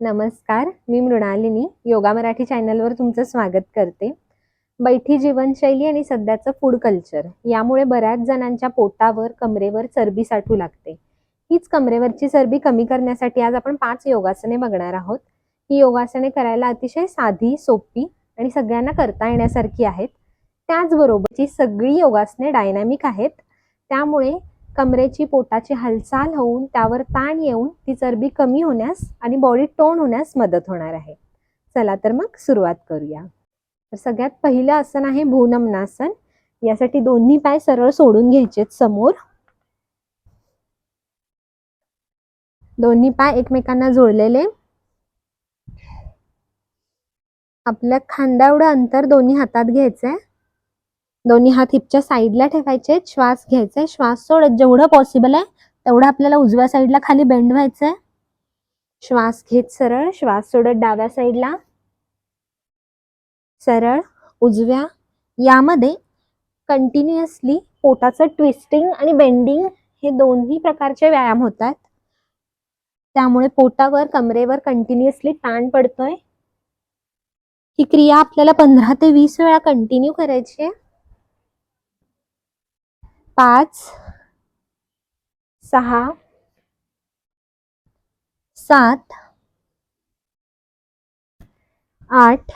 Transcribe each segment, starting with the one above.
नमस्कार मी मृणालिनी योगा मराठी चॅनलवर तुमचं स्वागत करते. बैठी जीवनशैली आणि सध्याचं फूड कल्चर यामुळे बऱ्याच जणांच्या पोटावर कमरेवर चरबी साठू लागते. हीच कमरेवरची चरबी कमी करण्यासाठी आज आपण पाच योगासने बघणार आहोत. ही योगासने करायला अतिशय साधी सोपी आणि सगळ्यांना करता येण्यासारखी आहेत. त्याचबरोबरची सगळी योगासने डायनॅमिक आहेत. त्यामुळे कमरेची पोटाची हालचाल होऊन त्यावर ताण येऊन ती चरबी कमी होण्यास आणि बॉडी टोन होण्यास मदत होणार आहे. चला तर मग सुरुवात करूया. तर सगळ्यात पहिलं आसन आहे भूनमनासन. यासाठी दोन्ही पाय सरळ सोडून घ्यायचेत समोर. दोन्ही पाय एकमेकांना जोडलेले. आपल्या खांदा एवढं अंतर दोन्ही हातात घ्यायचंय. दोन्ही हात हिपच्या साईडला ठेवायचे श्वास घ्यायचा श्वास सोडत जेवढं पॉसिबल आहे तेवढं आपल्याला उजव्या साईडला खाली बेंड व्हायचंय. श्वास घेत सरळ श्वास सोडत डाव्या साईडला सरळ उजव्या. यामध्ये कंटिन्युअसली पोटाचं ट्विस्टिंग आणि बेंडिंग हे दोन्ही प्रकारचे व्यायाम होतात. त्यामुळे पोटावर कमरेवर कंटिन्युअसली ताण पडतोय. ही क्रिया आपल्याला पंधरा ते वीस वेळा कंटिन्यू करायची आहे. पाच सहा सात आठ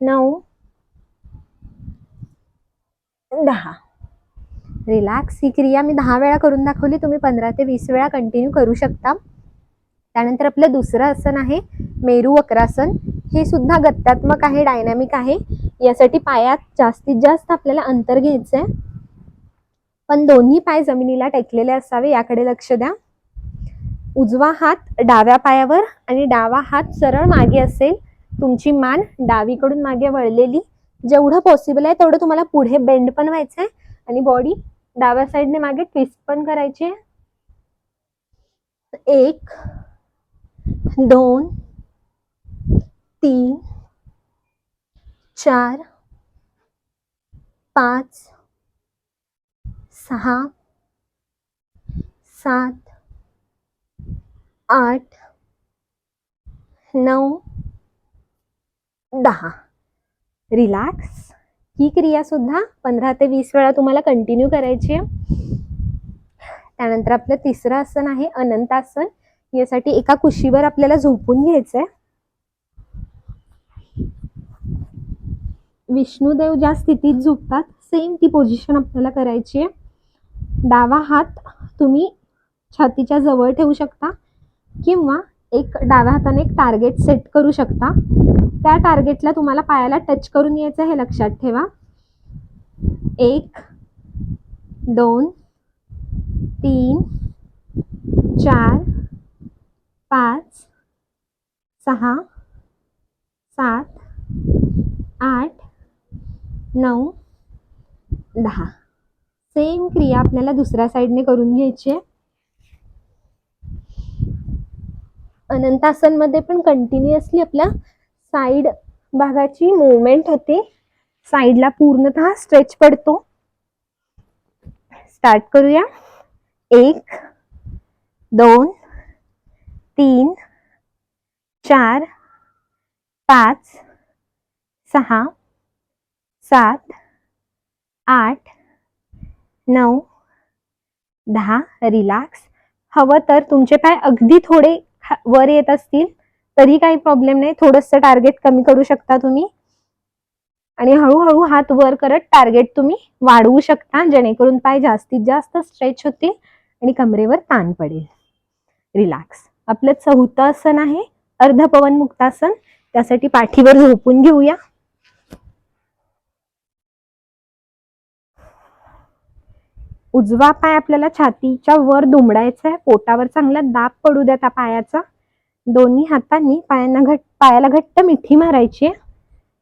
नऊ दहा. रिलॅक्स ही क्रिया मी दहा वेळा करून दाखवली. तुम्ही पंधरा ते वीस वेळा कंटिन्यू करू शकता. त्यानंतर आपलं दुसरं आसन आहे मेरू वक्रासन. हे सुद्धा गत्यात्मक आहे डायनॅमिक आहे. यासाठी पायात जास्तीत जास्त आपल्याला अंतर घ्यायचं आहे पण दोन्ही पाय जमिनीला टेकलेले असावे याकडे लक्ष द्या. उजवा हात डाव्या पायावर आणि डावा हात सरळ मागे असेल तुमची मान डावीकडून मागे वळलेली. जेवढं पॉसिबल आहे तेवढं तुम्हाला पुढे बेंड पण व्हायचं आहे आणि बॉडी डाव्या साईडने मागे ट्विस्ट पण करायची आहे. एक दोन तीन चार पाच सहा सात आठ नऊ दहा. रिलॅक्स ही क्रियासुद्धा पंधरा ते वीस वेळा तुम्हाला कंटिन्यू करायची आहे. त्यानंतर आपलं तिसरं आसन आहे अनंतासन. यासाठी एका कुशीवर आपल्याला झोपून घ्यायचं आहे विष्णुदेव ज्या स्थितीत झोपतात सेम ती पोझिशन आपल्याला करायची आहे. डावा हात तुम्ही छातीच्या जवळ ठेवू शकता किंवा एक डाव्या हाताने एक टार्गेट सेट करू शकता. त्या टार्गेटला तुम्हाला पायाला टच करून यायचं हे लक्षात ठेवा. एक दोन तीन चार पाच सहा सात आठ नऊ दहा. सेम क्रिया आपल्याला दुसऱ्या साईडने करून घ्यायची आहे. अनंतासनमध्ये पण कंटिन्युअसली आपल्या साईड भागाची मुवमेंट होते. साईडला पूर्णतः स्ट्रेच पडतो. स्टार्ट करूया. एक दोन तीन चार पाच सहा सात आठ नऊ दहा रिलॅक्स. हवं तर तुमचे पाय अगदी थोडे वर येत असतील तरी काही प्रॉब्लेम नाही. थोडंसं टार्गेट कमी करू शकता तुम्ही. आणि हळूहळू हात वर करत टार्गेट तुम्ही वाढवू शकता जेणेकरून पाय जास्तीत जास्त स्ट्रेच होतील आणि कमरेवर ताण पडेल. रिलॅक्स. आपलं चौथं आसन आहे अर्धपवन मुक्तासन त्यासाठी पाठीवर झोपून घेऊया. उजवा पाय आपल्याला छातीच्या वर दुमडायचा आहे पोटावर चांगला दाब पडू द्या त्या पायाचा. दोन्ही हातांनी पायांना घट पायाला घट्ट मिठी मारायची. आहे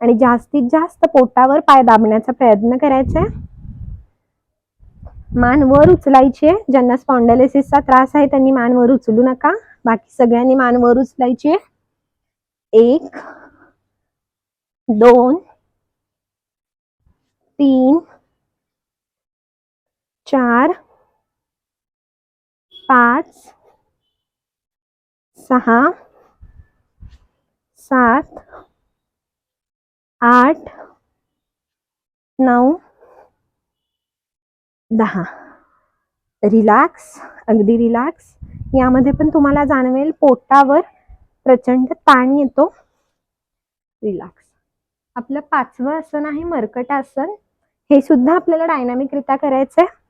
आणि जास्तीत जास्त पोटावर पाय दाबण्याचा प्रयत्न करायचा. आहे मान वर उचलायची. आहे ज्यांना स्पॉन्डलायसिसचा त्रास आहे त्यांनी मान वर उचलू नका. बाकी सगळ्यांनी मान वर उचलायची. आहे एक दोन तीन चार पाच सहा सात आठ नऊ दहा. रिलॅक्स अगदी रिलॅक्स. यामध्ये पण तुम्हाला जाणवेल पोटावर प्रचंड ताण येतो. रिलॅक्स. आपलं पाचवं आसन आहे मर्कट आसन. हे सुद्धा आपल्याला डायनामिकरित्या करायचं आहे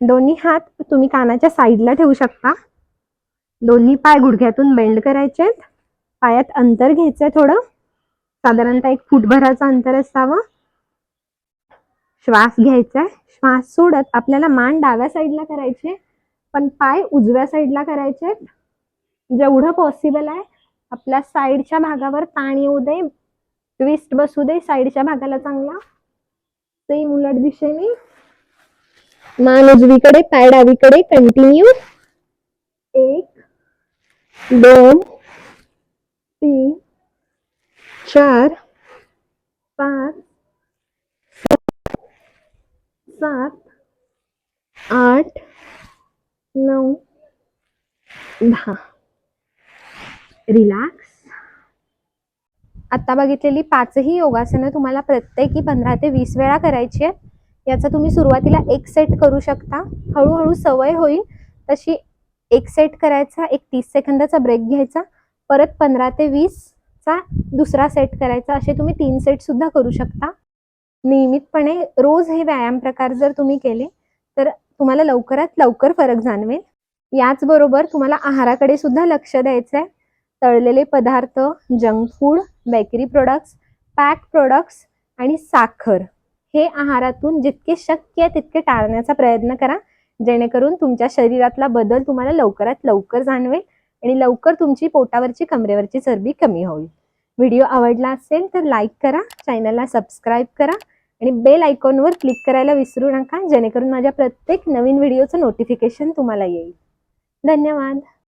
दोन्ही हात तुम्ही कानाच्या साईडला ठेवू शकता. दोन्ही पाय गुडघ्यातून बेंड करायचे आहेत. पायात अंतर घ्यायचंय थोडं. साधारणतः एक फुटभराचं अंतर असावं. श्वास घ्यायचा आहे. श्वास सोडत आपल्याला मान डाव्या साईडला करायचे पण पाय उजव्या साईडला करायचे आहेत. जेवढं पॉसिबल आहे आपल्या साईडच्या भागावर ताण येऊ दे. ट्विस्ट बसू दे. साईडच्या भागाला चांगला. सेम उलट दिशेने. मान उजवीकडे पाय डावीकडे कंटिन्यू एक दोन तीन चार पाच सात आठ नऊ दहा. रिलॅक्स आता बघितलेली पाचही योगासनं तुम्हाला प्रत्येकी पंधरा ते वीस वेळा करायची आहेत. याचा तुम्ही सुरुवातीला एक सेट करू शकता. हळूहळू सवय होईल. तशी एक सेट करायचा एक तीस सेकंदाचा ब्रेक घ्यायचा. परत पंधरा ते वीसचा दुसरा सेट करायचा. असे तुम्ही तीन सेट सुद्धा करू शकता. नियमितपणे रोज हे व्यायाम प्रकार जर तुम्ही केले तर तुम्हाला लवकरात लवकर फरक जाणवेल. याचबरोबर तुम्हाला आहाराकडे सुद्धा लक्ष द्यायचं आहे तळलेले पदार्थ junk food bakery products pack products आणि साखर. हे आहारातून जितके शक्य आहे तितके टाळण्याचा प्रयत्न करा. जेणेकरून तुमच्या शरीरातला बदल तुम्हाला लवकरात लवकर जाणवेल आणि लवकर तुमची पोटावरची कमरेवरची चरबी कमी होईल. व्हिडिओ आवडला असेल तर लाईक करा चॅनलला सबस्क्राईब करा आणि बेल आयकॉनवर क्लिक करायला विसरू नका जेणेकरून माझ्या प्रत्येक नवीन व्हिडिओचं नोटिफिकेशन तुम्हाला येईल. धन्यवाद.